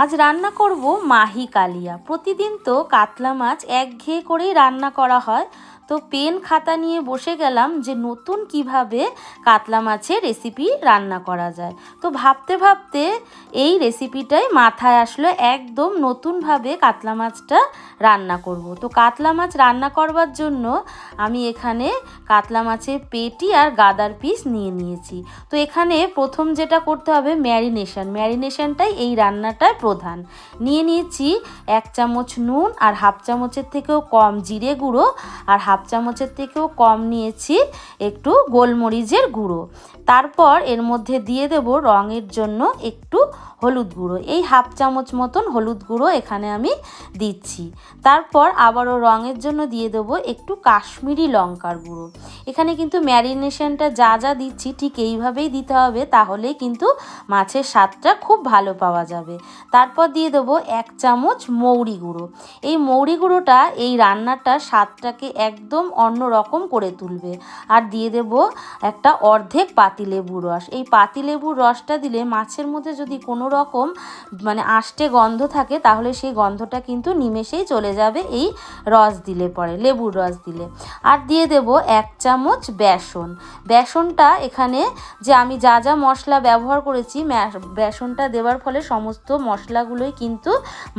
আজ রান্না করব মাহি কালিয়া। প্রতিদিন তো কাতলা মাছ একঘেয়ে করেই রান্না করা হয়। তো পেন খাতা নিয়ে বসে গেলাম যে নতুন কীভাবে কাতলা মাছের রেসিপি রান্না করা যায়। তো ভাবতে ভাবতে এই রেসিপিটাই মাথায় আসলো একদম নতুনভাবে কাতলা মাছটা রান্না করব। তো কাতলা মাছ রান্না করবার জন্য আমি এখানে কাতলা মাছের পেটি আর গাদার পিস নিয়ে নিয়েছি। তো এখানে প্রথম যেটা করতে হবে ম্যারিনেশন। ম্যারিনেশনটাই এই রান্নাটায় প্রধান। নিয়ে নিয়েছি এক চামচ নুন আর হাফ চামচের থেকেও কম জিরে গুঁড়ো আর হাফ চামচের থেকেও কম নিয়েছি একটু গোলমরিচের গুঁড়ো। তারপর এর মধ্যে দিয়ে দেব রঙের জন্য একটু হলুদ গুঁড়ো। এই হাফ চামচ মতন হলুদ গুঁড়ো এখানে আমি দিচ্ছি। তারপর আবারও রঙের জন্য দিয়ে দেবো একটু কাশ্মীরি লঙ্কার গুঁড়ো। এখানে কিন্তু ম্যারিনেশনটা যা যা দিচ্ছি ঠিক এইভাবেই দিতে হবে তাহলে কিন্তু মাছের স্বাদটা খুব ভালো পাওয়া যাবে। তারপর দিয়ে দেবো এক চামচ মৌরি গুঁড়ো। এই মৌরি গুঁড়োটা এই রান্নাটার স্বাদটাকে একদম অন্য রকম করে তুলবে। আর দিয়ে দেব একটা অর্ধেক পাতিলেবুর রস। এই পাতিলেবুর রসটা দিলে মাছের মধ্যে যদি কোনো রকম মানে আষ্টে গন্ধ থাকে, তাহলে সেই গন্ধটা কিন্তু নিমেষেই চলে যাবে এই রস দিলে পরে, লেবুর রস দিলে। আর দিয়ে দেব এক চামচ বেসন। বেসনটা এখানে যে আমি যা যা মশলা ব্যবহার করেছি বেসনটা দেওয়ার ফলে সমস্ত মশলাগুলোই কিন্তু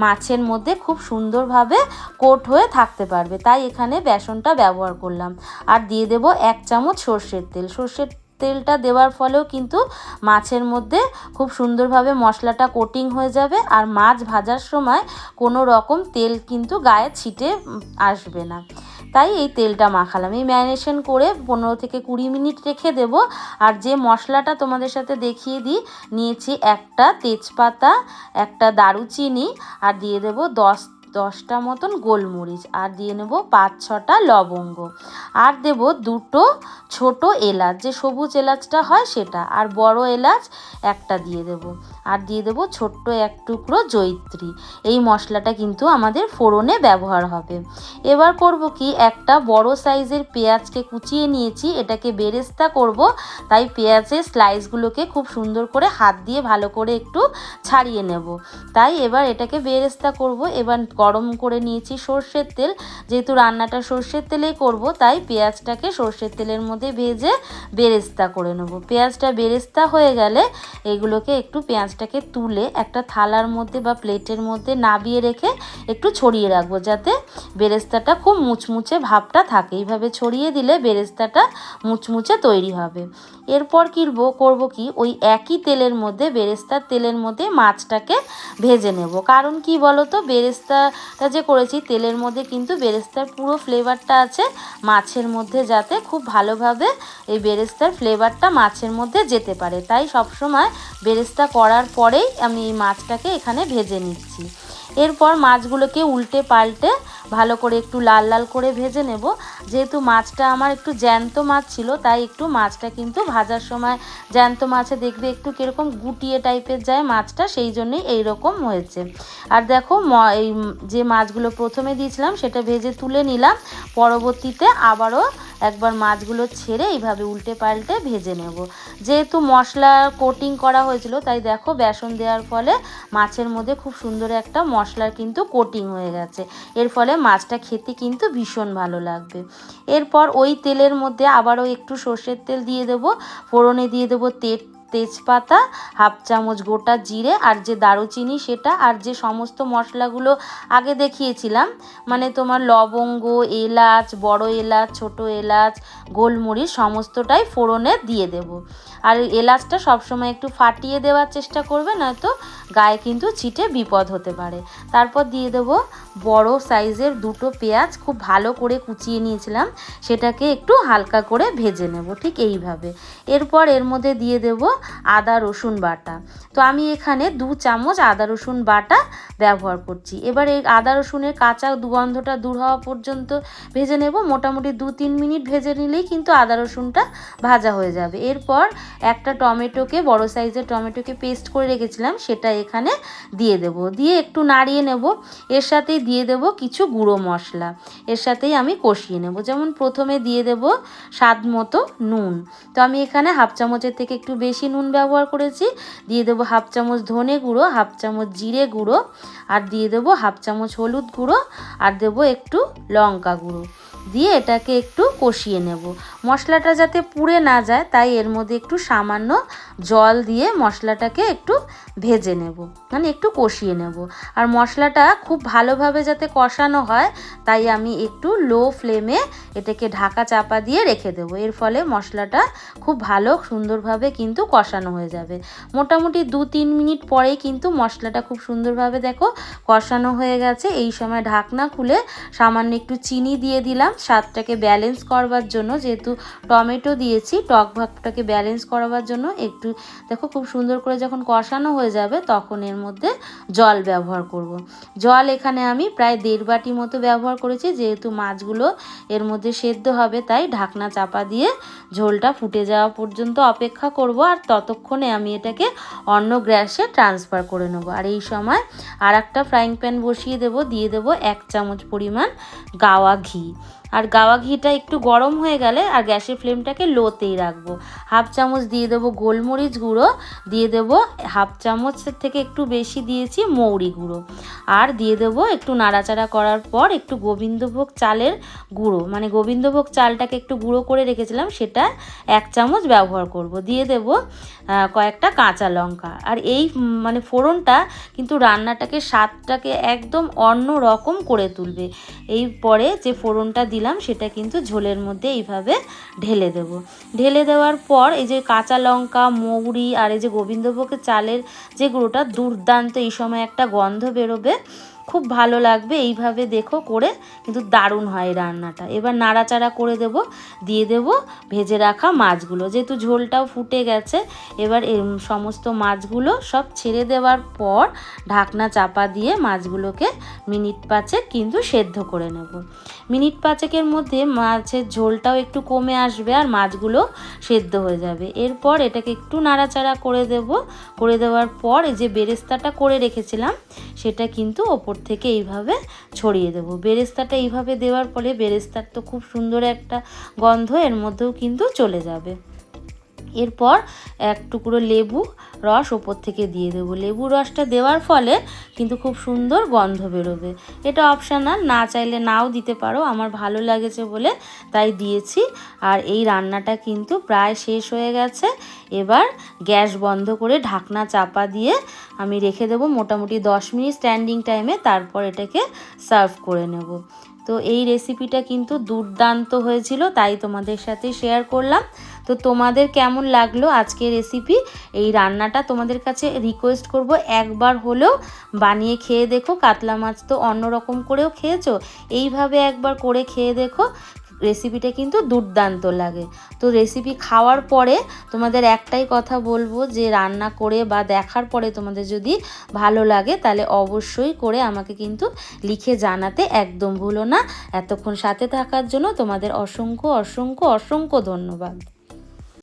মাছের মধ্যে খুব সুন্দরভাবে কোট হয়ে থাকতে পারবে। তাই এখানে বেসনটা ব্যবহার করলাম। আর দিয়ে দেব এক চামচ সর্ষের তেল। সর্ষের তেলটা দেওয়ার ফলেও কিন্তু মাছের মধ্যে খুব সুন্দরভাবে মশলাটা কোটিং হয়ে যাবে আর মাছ ভাজার সময় কোনো রকম তেল কিন্তু গায়ে ছিটে আসবে না। তাই এই তেলটা মাখালাম। এই ম্যারিনেশন করে পনেরো থেকে কুড়ি মিনিট রেখে দেব। আর যে মশলাটা তোমাদের সাথে দেখিয়ে দিই, নিয়েছি একটা তেজপাতা, একটা দারুচিনি, আর দিয়ে দেব দশ দশটা মতন গোলমরিচ আর দিয়ে নেব পাঁচ ছটা লবঙ্গ। আর দেব দুটো ছোট এলাচ, যে সবুজ এলাচটা হয় সেটা, আর বড় এলাচ একটা দিয়ে দেব। আর দিয়ে দেব ছোট্ট এক টুকরো জৈত্রী। এই মশলাটা কিন্তু আমাদের ফোড়নে ব্যবহার হবে। এবার করব কি? একটা বড় সাইজের পেঁয়াজকে কুচিয়ে নিয়েছি। এটাকে বেরেস্তা করব। তাই পেঁয়াজের স্লাইসগুলোকে খুব সুন্দর করে হাত দিয়ে ভালো করে একটু ছাড়িয়ে নেব। তাই এবার এটাকে বেরেস্তা করব। এবার গরম করে নিয়েছি সর্ষের তেল। যেহেতু রান্নাটা সর্ষের তেলেই করব, তাই পেঁয়াজটাকে সর্ষের তেলের মধ্যে ভেজে বেরেস্তা করে নেব। পেঁয়াজটা বেরেস্তা হয়ে গেলে এগুলোকে একটু পেঁয়াজটাকে তুলে একটা থালার মধ্যে বা প্লেটের মধ্যে নাবিয়ে রেখে একটু ছড়িয়ে রাখব, যাতে বেরেস্তাটা খুব মুচমুচে ভাবটা থাকে। এইভাবে ছড়িয়ে দিলে বেরেস্তাটা মুচমুচে তৈরি হবে। এরপর কিনব করব কি? ওই একই তেলের মধ্যে, বেরেস্তার তেলের মধ্যে মাছটাকে ভেজে নেব। কারণ কি বলো তো বেরেস্তাটা যে করেছি, তেলের মধ্যে কিন্তু বেরেস্তার পুরো ফ্লেভারটা আছে মাছের মধ্যে, যাতে খুব ভালোভাবে এই বেরেস্তার ফ্লেভারটা মাছের মধ্যে যেতে পারে। তাই সবসময় বেরেস্তা করার পরেই আমি এই মাছটাকে এখানে ভেজে নিচ্ছি। এরপর মাছগুলোকে উল্টে পাল্টে ভালো করে একটু লাল লাল করে ভেজে নেব। যেহেতু মাছটা আমার একটু জ্যান্ত মাছ ছিল, তাই একটু মাছটা কিন্তু ভাজার সময় জ্যান্ত মাছে দেখবে একটু কীরকম গুটিয়ে টাইপের যায় মাছটা, সেই জন্যই এইরকম হয়েছে। আর দেখো এই যে মাছগুলো প্রথমে দিয়েছিলাম, সেটা ভেজে তুলে নিলাম। পরবর্তীতে আবারও একবার মাছগুলো ছেড়ে এইভাবে উল্টে পাল্টে ভেজে নেব। যেহেতু মশলা কোটিং করা হয়েছিল, তাই দেখো বেসন দেওয়ার ফলে মাছের মধ্যে খুব সুন্দর একটা মশলার কিন্তু কোটিং হয়ে গেছে। এর ফলে মাছটা খেতে কিন্তু ভীষণ ভালো লাগবে। এরপর ওই তেলের মধ্যে আবারও একটু সর্ষের তেল দিয়ে দেবো, ফোড়নে দিয়ে দেবো তেল তেজপাতা, হাফ চামচ গোটা জিরে আর যে দারুচিনি সেটা আর যে সমস্ত মশলাগুলো আগে দেখিয়েছিলাম মানে তোমার লবঙ্গ, এলাচ, বড় এলাচ, ছোট এলাচ, গোলমরিচ সমস্তটাই ফোড়নে দিয়ে দেব। আর এলাচটা সবসময় একটু ফাটিয়ে দেওয়ার চেষ্টা করবে, নয়তো গায়ে কিন্তু ছিটে বিপদ হতে পারে। তারপর দিয়ে দেব বড় সাইজের দুটো পেঁয়াজ, খুব ভালো করে কুচিয়ে নিয়েছিলাম, সেটাকে একটু হালকা করে ভেজে নেব, ঠিক এইভাবে। এরপর এর মধ্যে দিয়ে দেব আদা, রসুন বাটা। তো আমি এখানে দু চামচ আদা, রসুন বাটা ব্যবহার করছি। এবার এই আদা, রসুনের কাঁচা দুগন্ধটা দূর হওয়া পর্যন্ত ভেজে নেব। মোটামুটি দু তিন মিনিট ভেজে নিলেই কিন্তু আদা, রসুনটা ভাজা হয়ে যাবে। এরপর একটা টমেটোকে, বড় সাইজের টমেটোকে পেস্ট করে রেখেছিলাম, সেটা এখানে দিয়ে দেব। দিয়ে একটু নাড়িয়ে নেব। এর সাথেই দিয়ে দেব কিছু গুঁড়ো মশলা। এর সাথেই আমি কষিয়ে নেব। যেমন প্রথমে দিয়ে দেব স্বাদ মতো নুন। তো আমি এখানে হাফ চামচের থেকে একটু বেশি নুন ব্যবহার করেছি। দিয়ে দেবো হাফ চামচ ধনে গুঁড়ো, হাফ চামচ জিরে গুঁড়ো, আর দিয়ে দেবো হাফ চামচ হলুদ গুঁড়ো, আর দেবো একটু লঙ্কা গুঁড়ো। দিয়ে এটাকে একটু কষিয়ে নেব। মশলাটা যাতে পুড়ে না যায়, তাই এর মধ্যে একটু সামান্য জল দিয়ে মশলাটাকে একটু ভেজে নেব। মানে একটু কষিয়ে নেব। আর মশলাটা খুব ভালোভাবে যাতে কষানো হয়, তাই আমি একটু লো ফ্লেমে এটাকে ঢাকা চাপা দিয়ে রেখে দেবো। এর ফলে মশলাটা খুব ভালো, সুন্দরভাবে কিন্তু কষানো হয়ে যাবে। মোটামুটি দু তিন মিনিট পরেই কিন্তু মশলাটা খুব সুন্দরভাবে দেখো কষানো হয়ে গেছে। এই সময় ঢাকনা খুলে সামান্য একটু চিনি দিয়ে দিলাম। স্বাদটাকে ব্যালেন্স করবার জন্য, যেহেতু টমেটো দিয়েছি, টক ভাগটাকে ব্যালেন্স করবার জন্য একটু, দেখো খুব সুন্দর করে যখন কষানো হয়ে যাবে, তখন এর মধ্যে জল ব্যবহার করব। জল এখানে আমি প্রায় দেড় বাটি মতো ব্যবহার করেছি, যেহেতু মাছগুলো এর মধ্যে সেদ্ধ হবে, তাই ঢাকনা চাপা দিয়ে ঝোলটা ফুটে যাওয়া পর্যন্ত অপেক্ষা করব, আর ততক্ষণে আমি এটাকে অন্য গ্যাসে ট্রান্সফার করে নেব আর এই সময় আর একটা ফ্রাইং প্যান বসিয়ে দেবো, দিয়ে দেবো এক চামচ পরিমাণ গাওয়া ঘি আর গাওয়া ঘিটা একটু গরম হয়ে গেলে আর গ্যাসের ফ্লেমটাকে লোতেই রাখব। হাফ চামচ দিয়ে দেবো গোলমরিচ গুঁড়ো, দিয়ে দেবো হাফ চামচের থেকে একটু বেশি দিয়েছি মৌরি গুঁড়ো। আর দিয়ে দেবো একটু নাড়াচাড়া করার পর একটু গোবিন্দভোগ চালের গুঁড়ো। মানে গোবিন্দভোগ চালটাকে একটু গুঁড়ো করে রেখেছিলাম, সেটা এক চামচ ব্যবহার করব। দিয়ে দেব কয়েকটা কাঁচা লঙ্কা। আর এই মানে ফোড়নটা কিন্তু রান্নাটাকে স্বাদটাকে একদম অন্য রকম করে তুলবে। এই পরে যে ফোড়নটা দিলাম সেটা কিন্তু ঝোলের মধ্যে এইভাবে ঢেলে দেব। ঢেলে দেওয়ার পর এই যে কাঁচা লঙ্কা, মৌরি আর এই যে গোবিন্দভোগের চালের যে গুঁড়োটা, দুর্দান্ত এই সময় একটা গন্ধ বেরোবে। খুব ভালো লাগবে, এইভাবে দেখো করে কিন্তু দারুণ হয় রান্নাটা। এবার নাড়াচাড়া করে দেব, দিয়ে দেব ভেজে রাখা মাছগুলো। যেহেতু ঝোলটাও ফুটে গেছে, এবার সমস্ত মাছগুলো সব ছেড়ে দেওয়ার পর ঢাকনা চাপা দিয়ে মাছগুলোকে মিনিট পাঁচেক কিন্তু সেদ্ধ করে নেব। মিনিট পাঁচেকের মধ্যে মাছের ঝোলটাও একটু কমে আসবে আর মাছগুলো সেদ্ধ হয়ে যাবে। এরপর এটাকে একটু নাড়াচাড়া করে দেব। করে দেওয়ার পর এই যে বেরেস্তাটা করে রেখেছিলাম, সেটা কিন্তু ওপর থেকে এইভাবে ছড়িয়ে দেব। বেরেস্তাটা এইভাবে দেওয়ার ফলে বেরেস্তার তো খুব সুন্দর একটা গন্ধ, এর মধ্যেও কিন্তু চলে যাবে। এরপর এক টুকরো লেবু রস ওপর থেকে দিয়ে দেবো। লেবু রসটা দেওয়ার ফলে কিন্তু খুব সুন্দর গন্ধ বেরোবে। এটা অপশানাল না চাইলে নাও দিতে পারো, আমার ভালো লাগেছে বলে তাই দিয়েছি। আর এই রান্নাটা কিন্তু প্রায় শেষ হয়ে গেছে। এবার গ্যাস বন্ধ করে ঢাকনা চাপা দিয়ে আমি রেখে দেবো মোটামুটি দশ মিনিট স্ট্যান্ডিং টাইমে তারপর এটাকে সার্ভ করে নেব। তো এই রেসিপিটা কিন্তু দুর্দান্ত হয়েছিল, তাই তোমাদের সাথে শেয়ার করলাম। তো তোমাদের কেমন লাগল আজকে রেসিপি এই রান্নাটা তোমাদের কাছে রিকোয়েস্ট করব। একবার হলেও বানিয়ে খেয়ে দেখো। কাতলা মাছ তো অন্যরকম করেও খেয়েছো। এইভাবে একবার করে খেয়ে দেখো। রেসিপিটা কিন্তু দুর্দান্ত লাগে। তো রেসিপি খাওয়ার পরে তোমাদের একটাই কথা বলব যে, রান্না করে বা দেখার পরে তোমাদের যদি ভালো লাগে, তাহলে অবশ্যই করে আমাকে কিন্তু লিখে জানাতে একদম ভুলো না। এতক্ষণ সাথে থাকার জন্য তোমাদের অসংখ্য অসংখ্য অসংখ্য ধন্যবাদ।